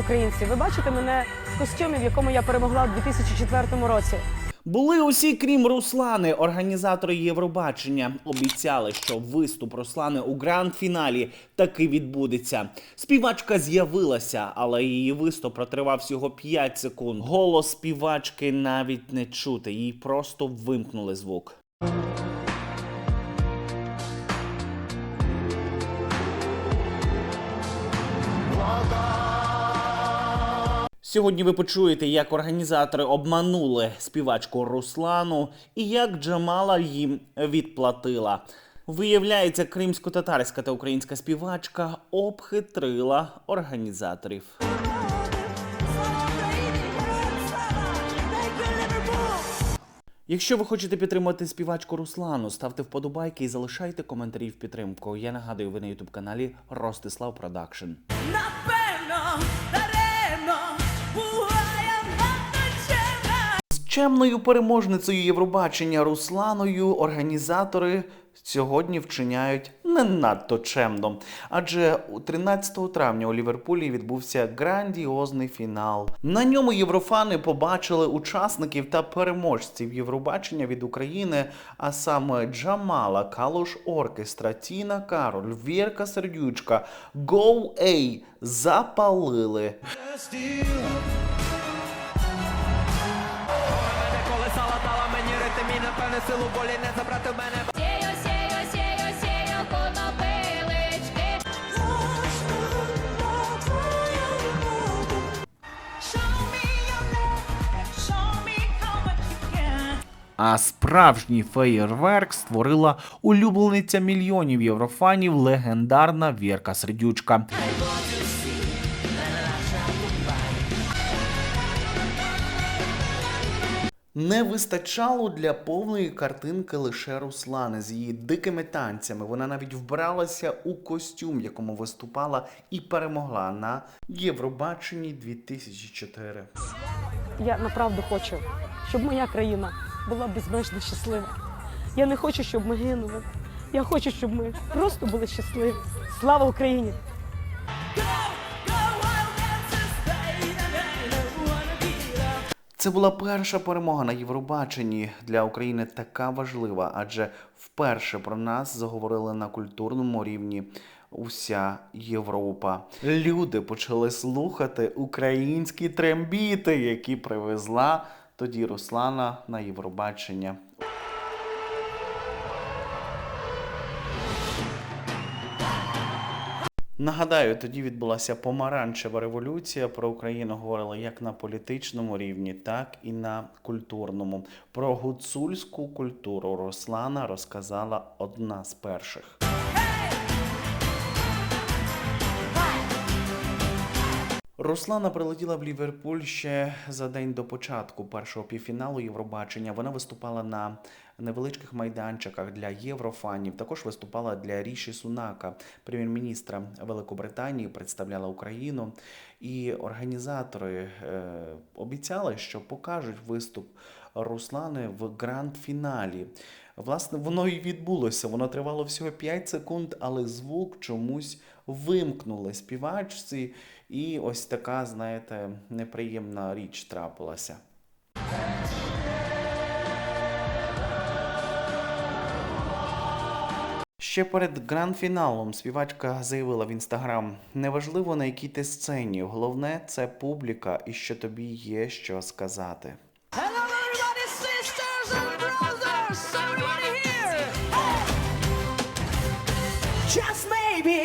українці! Ви бачите мене в костюмі, в якому я перемогла у 2004 році. Були усі, крім Руслани, організатори Євробачення обіцяли, що виступ Руслани у гранд-фіналі таки відбудеться. Співачка з'явилася, але її виступ протривав всього 5 секунд. Голос співачки навіть не чути, їй просто вимкнули звук. Сьогодні ви почуєте, як організатори обманули співачку Руслану і як Джамала їм відплатила. Виявляється, кримсько-татарська та українська співачка обхитрила організаторів. Якщо ви хочете підтримати співачку Руслану, ставте вподобайки і залишайте коментарі в підтримку. Я нагадую, ви на ютуб каналі Ростислав Продакшн. Напевно, З чемною переможницею Євробачення Русланою організатори сьогодні вчиняють не надто чемно. Адже 13 травня у Ліверпулі відбувся грандіозний фінал. На ньому єврофани побачили учасників та переможців Євробачення від України, а саме Джамала, Калуш Оркестра, Тіна Кароль, Вірка Сердючка, Go A запалили. Мене колеса латала мені ритм і напевне силу волі не забрати в мене. Сію, сію, сію, конопилички. А справжній феєрверк створила улюблениця мільйонів єврофанів легендарна Вірка Сердючка. Не вистачало для повної картинки лише Руслани з її дикими танцями. Вона навіть вбралася у костюм, якому виступала і перемогла на Євробаченні 2004. Я направду хочу, щоб моя країна була безмежно щаслива. Я не хочу, щоб ми гинули. Я хочу, щоб ми просто були щасливі. Слава Україні! Це була перша перемога на Євробаченні для України така важлива, адже вперше про нас заговорили на культурному рівні уся Європа. Люди почали слухати українські трембіти, які привезла тоді Руслана на Євробачення. Нагадаю, тоді відбулася помаранчева революція. Про Україну говорили як на політичному рівні, так і на культурному. Про гуцульську культуру Руслана розказала одна з перших. Руслана прилетіла в Ліверпуль ще за день до початку першого півфіналу Євробачення. Вона виступала на невеличких майданчиках для єврофанів. Також виступала для Ріші Сунака, прем'єр-міністра Великобританії, представляла Україну. І організатори е, обіцяли, що покажуть виступ Руслани в гранд-фіналі. Власне, воно і відбулося. Воно тривало всього 5 секунд, але звук чомусь вимкнули співачці, і ось така, знаєте, неприємна річ трапилася. Ще перед гранд-фіналом співачка заявила в інстаграм: неважливо на якій ти сцені, головне це публіка і що тобі є що сказати. Just maybe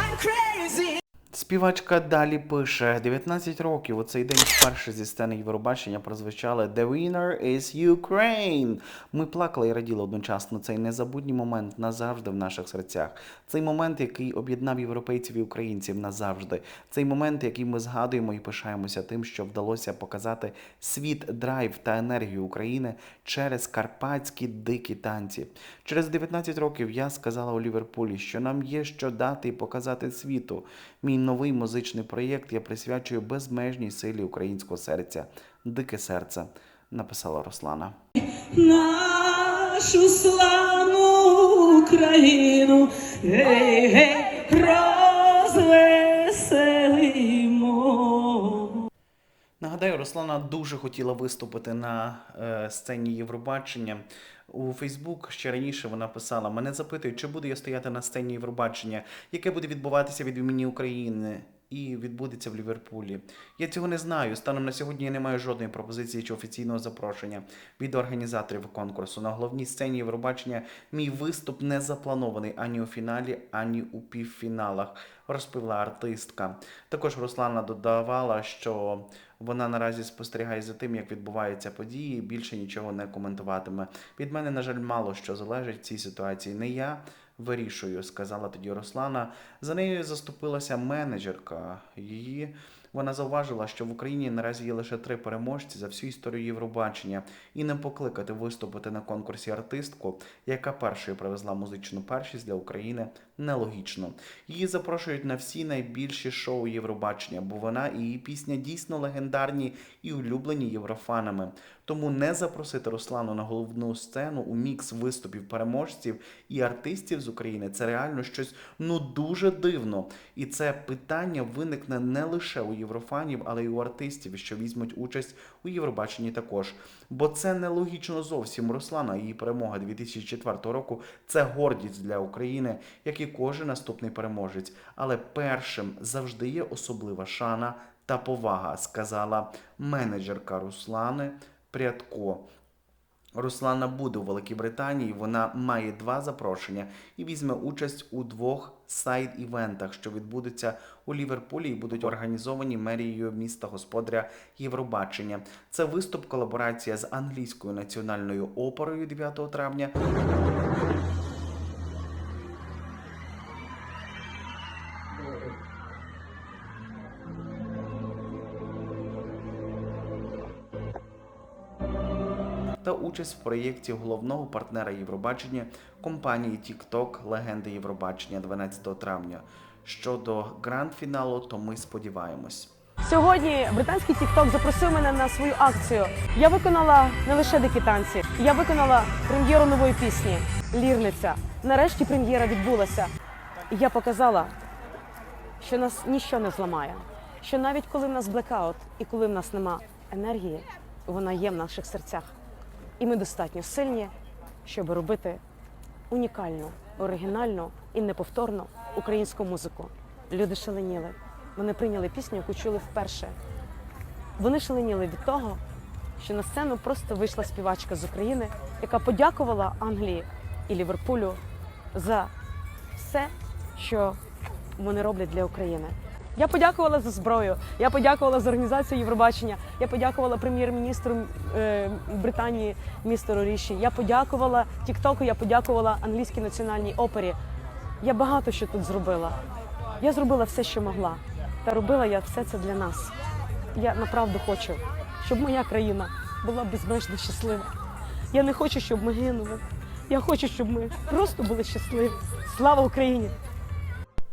I'm crazy. Співачка далі пише: 19 років у цей день вперше зі сцени Євробачення прозвучали The winner is Ukraine. Ми плакали і раділи одночасно. Цей незабутній момент назавжди в наших серцях. Цей момент, який об'єднав європейців і українців назавжди. Цей момент, який ми згадуємо і пишаємося тим, що вдалося показати світ, драйв та енергію України через карпатські дикі танці. Через 19 років я сказала у Ліверпулі, що нам є що дати і показати світу. Мій новий музичний проєкт я присвячую безмежній силі українського серця. Дике серце, написала Руслана. нашу славну Україну, гей, гей, Руслана дуже хотіла виступити на е, сцені Євробачення. У Фейсбук ще раніше вона писала: мене запитують, чи буду я стояти на сцені Євробачення, яке буде відбуватися від імені України. І відбудеться в Ліверпулі. Я цього не знаю. Станом на сьогодні я не маю жодної пропозиції чи офіційного запрошення від організаторів конкурсу. На головній сцені Євробачення мій виступ не запланований ані у фіналі, ані у півфіналах, розповіла артистка. Також Руслана додавала, що вона наразі спостерігає за тим, як відбуваються події, і більше нічого не коментуватиме. Від мене, на жаль, мало що залежить в цій ситуації. Не я вирішую, сказала тоді Руслана. За нею заступилася менеджерка. Її вона зауважила, що в Україні наразі є лише три переможці за всю історію Євробачення, і не покликати виступити на конкурсі артистку, яка першою привезла музичну першість для України, нелогічно. Її запрошують на всі найбільші шоу Євробачення, бо вона і її пісня дійсно легендарні і улюблені єврофанами. Тому не запросити Руслану на головну сцену у мікс виступів переможців і артистів з України це реально щось ну дуже дивно. І це питання виникне не лише у єврофанів, але й у артистів, що візьмуть участь у Євробаченні також. Бо це нелогічно зовсім. Руслана, її перемога 2004 року це гордість для України, як і кожен наступний переможець. Але першим завжди є особлива шана та повага, сказала менеджерка Руслани Прядко. Руслана буде у Великій Британії. Вона має два запрошення і візьме участь у двох сайд-івентах, що відбудуться у Ліверпулі і будуть організовані мерією міста господаря Євробачення. Це виступ колаборація з англійською національною оперою 9 травня. Участь в проєкті головного партнера Євробачення компанії TikTok Легенди Євробачення 12 травня. Щодо гранд-фіналу, то ми сподіваємось. Сьогодні британський TikTok запросив мене на свою акцію. Я виконала не лише дикі танці, я виконала прем'єру нової пісні Лірниця. Нарешті прем'єра відбулася. Я показала, що нас ніщо не зламає. Що навіть коли в нас блекаут і коли в нас нема енергії, вона є в наших серцях. І ми достатньо сильні, щоб робити унікальну, оригінальну і неповторну українську музику. Люди шаленіли. Вони прийняли пісню, яку чули вперше. Вони шаленіли від того, що на сцену просто вийшла співачка з України, яка подякувала Англії і Ліверпулю за все, що вони роблять для України. Я подякувала за зброю, я подякувала за організацію Євробачення, я подякувала прем'єр-міністру е, Британії містеру Ріші. Я подякувала Тіктоку, я подякувала англійській національній опері. Я багато що тут зробила. Я зробила все, що могла. Та робила я все це для нас. Я направду хочу, щоб моя країна була безмежно щаслива. Я не хочу, щоб ми гинули. Я хочу, щоб ми просто були щасливі. Слава Україні!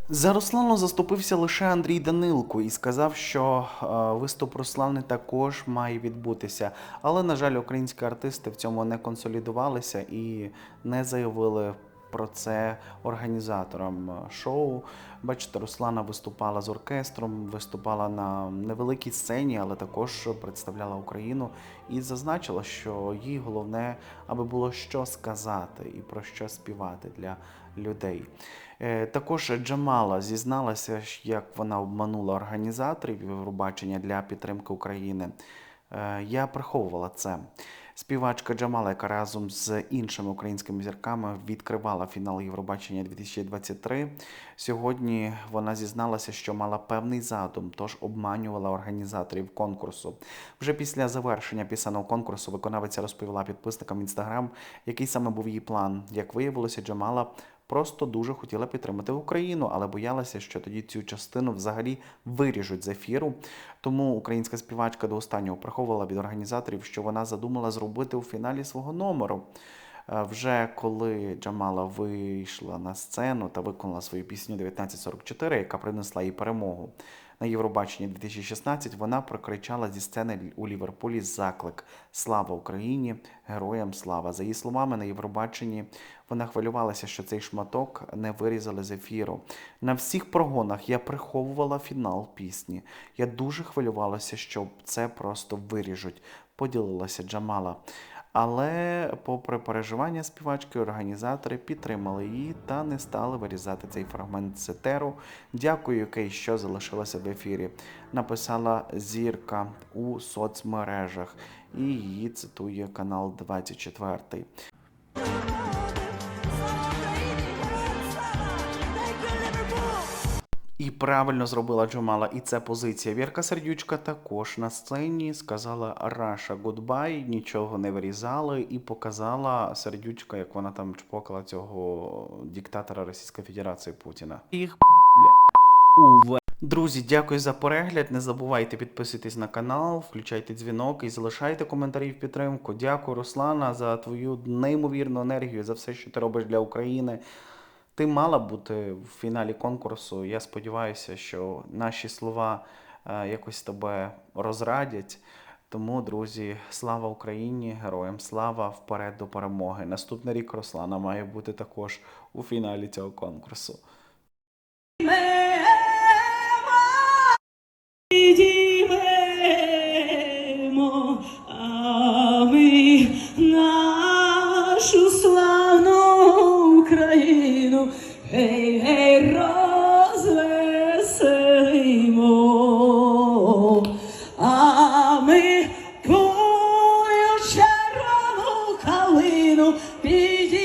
За Руслану заступився лише Андрій Данилко і сказав, що е, виступ Руслани також має відбутися. Але, на жаль, українські артисти в цьому не консолідувалися і не заявили про це організаторам е, шоу. Бачите, Руслана виступала з оркестром, виступала на невеликій сцені, але також представляла Україну і зазначила, що їй головне, аби було що сказати і про що співати для людей. Е, Також Джамала зізналася, як вона обманула організаторів Євробачення для підтримки України. Е, Я приховувала це. Співачка Джамала, яка разом з іншими українськими зірками відкривала фінал Євробачення 2023. Сьогодні вона зізналася, що мала певний задум, тож обманювала організаторів конкурсу. Вже після завершення пісенного конкурсу виконавиця розповіла підписникам інстаграм, який саме був її план. Як виявилося, Джамала просто дуже хотіла підтримати Україну, але боялася, що тоді цю частину взагалі виріжуть з ефіру. Тому українська співачка до останнього приховувала від організаторів, що вона задумала зробити у фіналі свого номеру. Е, Вже коли Джамала вийшла на сцену та виконала свою пісню 1944, яка принесла їй перемогу. На Євробаченні 2016 вона прокричала зі сцени у Ліверпулі заклик Слава Україні! Героям слава! За її словами, на Євробаченні вона хвилювалася, що цей шматок не вирізали з ефіру. На всіх прогонах я приховувала фінал пісні. Я дуже хвилювалася, що це просто виріжуть. Поділилася Джамала. Але, попри переживання співачки, організатори підтримали її та не стали вирізати цей фрагмент з етеру. Дякую, Кей, що залишилася в ефірі. Написала зірка у соцмережах, і її цитує канал 24. І правильно зробила Джамала, і це позиція. Вірка Сердючка також на сцені сказала Раша Гудбай, нічого не вирізали, і показала Сердючка, як вона там чпокала цього диктатора Російської Федерації Путіна. Їх бля, Друзі, дякую за перегляд. Не забувайте підписуйтесь на канал, включайте дзвінок і залишайте коментарі в підтримку. Дякую, Руслана, за твою неймовірну енергію, за все, що ти робиш для України. Ти мала бути в фіналі конкурсу. Я сподіваюся, що наші слова е, якось тебе розрадять. Тому, друзі, слава Україні, героям слава вперед до перемоги. Наступний рік Руслана має бути також у фіналі цього конкурсу. easy.